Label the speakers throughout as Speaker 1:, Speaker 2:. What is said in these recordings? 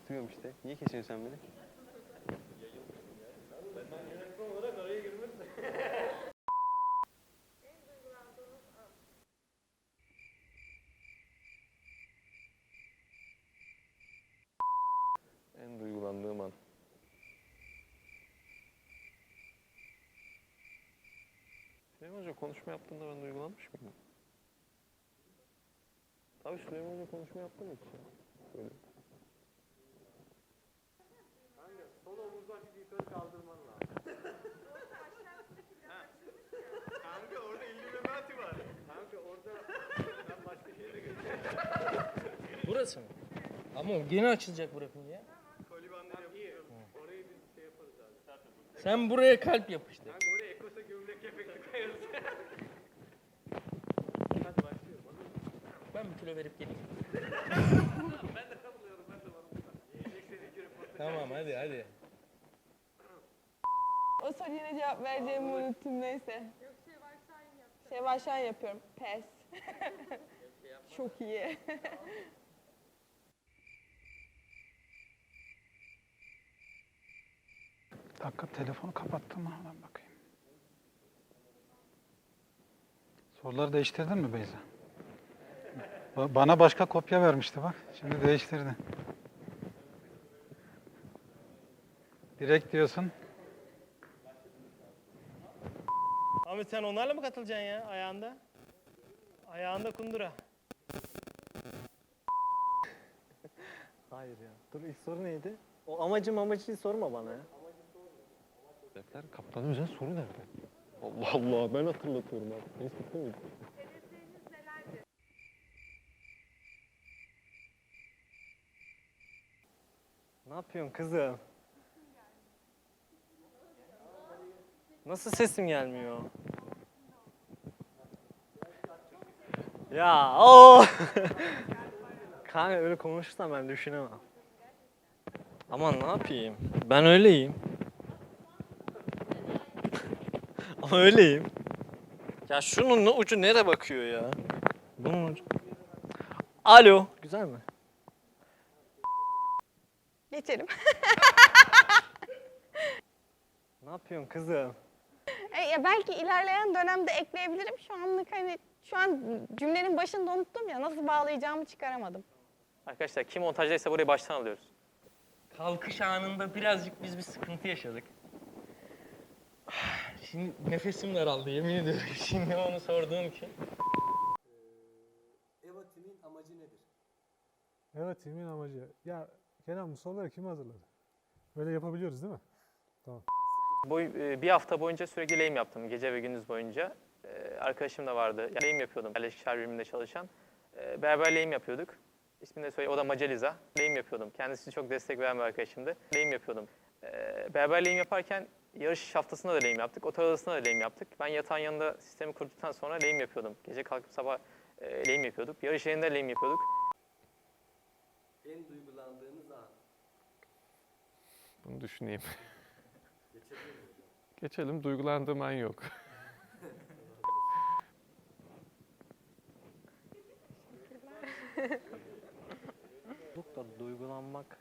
Speaker 1: Bıktırıyorum işte. Niye kesiyorsun sen beni? En duygulandığım an. Süleyman Hoca konuşma yaptığında ben duygulanmış mıydım? Tabii Süleyman Hoca konuşma yaptı mı hiç? Böyle.
Speaker 2: Yukarı kaldırman lazım. Kanka orada Illuminati var. Kanka orada ben başka şeyle götürüyorum.
Speaker 3: Burası mı? Ama gene açılacak bırakınca ya.
Speaker 2: Kolibanları yapıyorum. Orayı biz şey yaparız abi.
Speaker 3: Sen buraya kalp yapıştır.
Speaker 2: Kanka oraya Ekos'a gömlek efekti koyarız. Hadi başlıyorum.
Speaker 3: Ben bir kilo verip geleyim.
Speaker 2: Ben de katılıyorum. Ben de varım. Yiyecekleri iki röportaj.
Speaker 3: Tamam hadi hadi.
Speaker 4: O soruya ne cevap vereceğimi unuttum neyse. Yok Şevval Şahin yap. Şevval Şahin yapıyorum. Pes. Çok iyi.
Speaker 5: Dakika telefonu kapattım mı? Hemen bakayım. Soruları değiştirdin mi Beyza? Ba- Bana başka kopya vermişti bak. Şimdi değiştirdi. Direkt diyorsun.
Speaker 3: Ahmet sen onlarla mı katılacaksın ya ayağında? Ayağında kundura.
Speaker 6: Hayır ya. Dur ilk soru neydi? O amacım amacı sorma bana ya.
Speaker 1: Defter kaptan özel soru nerede? Allah Allah ben hatırlatıyorum abi. Neyse değil mi?
Speaker 6: Ne yapıyorsun kızım? Nasıl sesim gelmiyor? Ya o. Kanka öyle konuşursan ben düşünemem. Aman ne yapayım? Ben öyleyim. Ama öyleyim. Ya şunun ucu nereye bakıyor ya? Bunun ucu. Alo. Güzel mi?
Speaker 4: Geçelim.
Speaker 6: Ne yapıyorsun kızım?
Speaker 4: E, ya belki ilerleyen dönemde ekleyebilirim. Şu anlık hani şu an cümlenin başında unuttum ya nasıl bağlayacağımı çıkaramadım.
Speaker 6: Arkadaşlar kim montajdaysa burayı baştan alıyoruz.
Speaker 3: Kalkış anında birazcık biz bir sıkıntı yaşadık. Şimdi nefesim daraldı yemin ediyorum. Şimdi onu sorduğum için.
Speaker 7: EVA Team'in amacı nedir?
Speaker 8: Evet timin amacı. Ya Kenan bu soruları kim hazırladı? Böyle yapabiliyoruz değil mi?
Speaker 6: Bu e, bir hafta boyunca sürekli lehim yaptım gece ve gündüz boyunca. E, Arkadaşım da vardı. Yani lehim yapıyordum. Yerleşik şehir biriminde çalışan. E, Beraber lehim yapıyorduk. İsmini de söyleyeyim. O da Macaliza. Lehim yapıyordum. Kendisi çok destek veren bir arkadaşımdı. Lehim yapıyordum. Beraber lehim yaparken yarış haftasında da lehim yaptık. Otel odasında da lehim yaptık. Ben yatağın yanında sistemi kurduktan sonra lehim yapıyordum. Gece kalkıp sabah lehim yapıyorduk. Yarış yerinde lehim yapıyorduk.
Speaker 7: En duygulandığınız an.
Speaker 1: Bunu düşüneyim. Geçelim. Duygulandığım an yok.
Speaker 6: Çok da duygulanmak.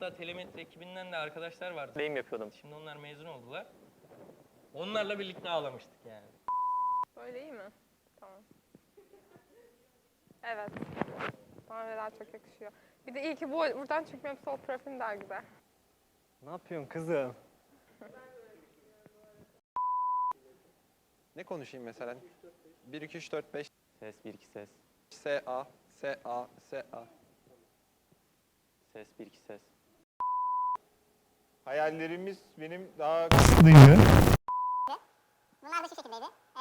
Speaker 3: Hatta telemetri ekibinden de arkadaşlar vardı.
Speaker 6: Lehim yapıyordum.
Speaker 3: Şimdi onlar mezun oldular. Onlarla birlikte ağlamıştık yani.
Speaker 4: Böyle iyi mi? Tamam. Evet. Daha çok yakışıyor. Bir de iyi ki bu buradan çıkmıyorum sol profilim daha güzel.
Speaker 6: Ne yapıyorsun kızım?
Speaker 9: Ne konuşayım mesela? 1 2 3 4 5
Speaker 6: Ses 1 2 ses.
Speaker 9: S A S A S A.
Speaker 6: Ses 1 2 ses.
Speaker 2: Hayallerimiz benim daha
Speaker 10: Bunlar da şu şekildeydi. Ee,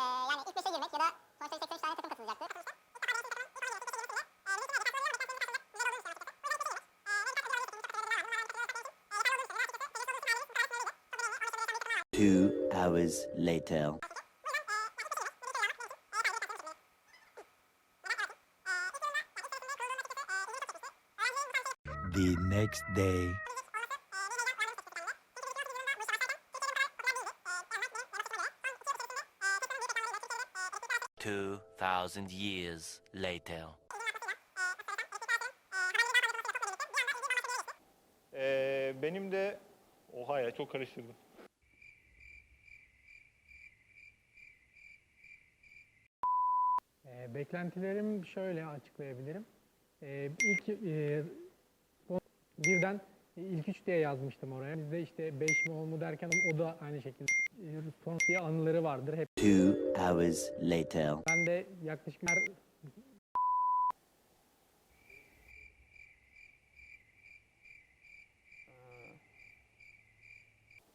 Speaker 7: Two hours later. The next day. 2,000 years later.
Speaker 2: Ee, benim de... Oha ya çok karıştırdım.
Speaker 11: Ee, beklentilerim şöyle açıklayabilirim. Ee, ilk e, birden ilk üç diye yazmıştım oraya. Bizde işte 5 mi 10 mu derken o da aynı şekilde e, son diye anıları vardır hep.
Speaker 7: Two hours later.
Speaker 11: Ben de yaklaşık her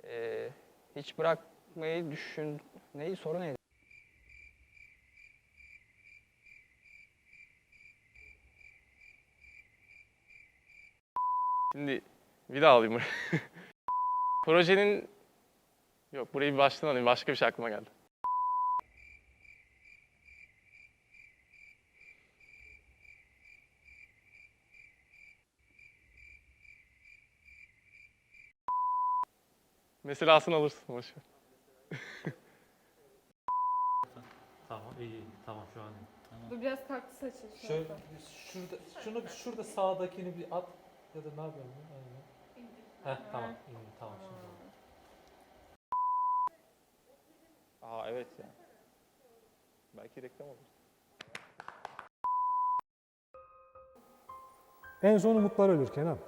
Speaker 12: Ee, hiç bırakmayı düşün... Neyi? Soru neydi?
Speaker 3: Şimdi bir daha alayım burayı. Projenin... Yok burayı bir baştan alayım. Başka bir şey aklıma geldi. Meselasını alırsın. Boş ver.
Speaker 8: Tamam iyi iyi tamam şu an iyi.
Speaker 13: Bu biraz kalktı saçın şu
Speaker 8: Şöyle şurada şunu bir şurada sağdakini bir at ya da ne yapıyorsun? Aynen. Heh tamam iyi tamam şimdi. oldu.
Speaker 2: Aa evet ya. Belki reklam olur.
Speaker 8: En son umutlar ölür Kenan.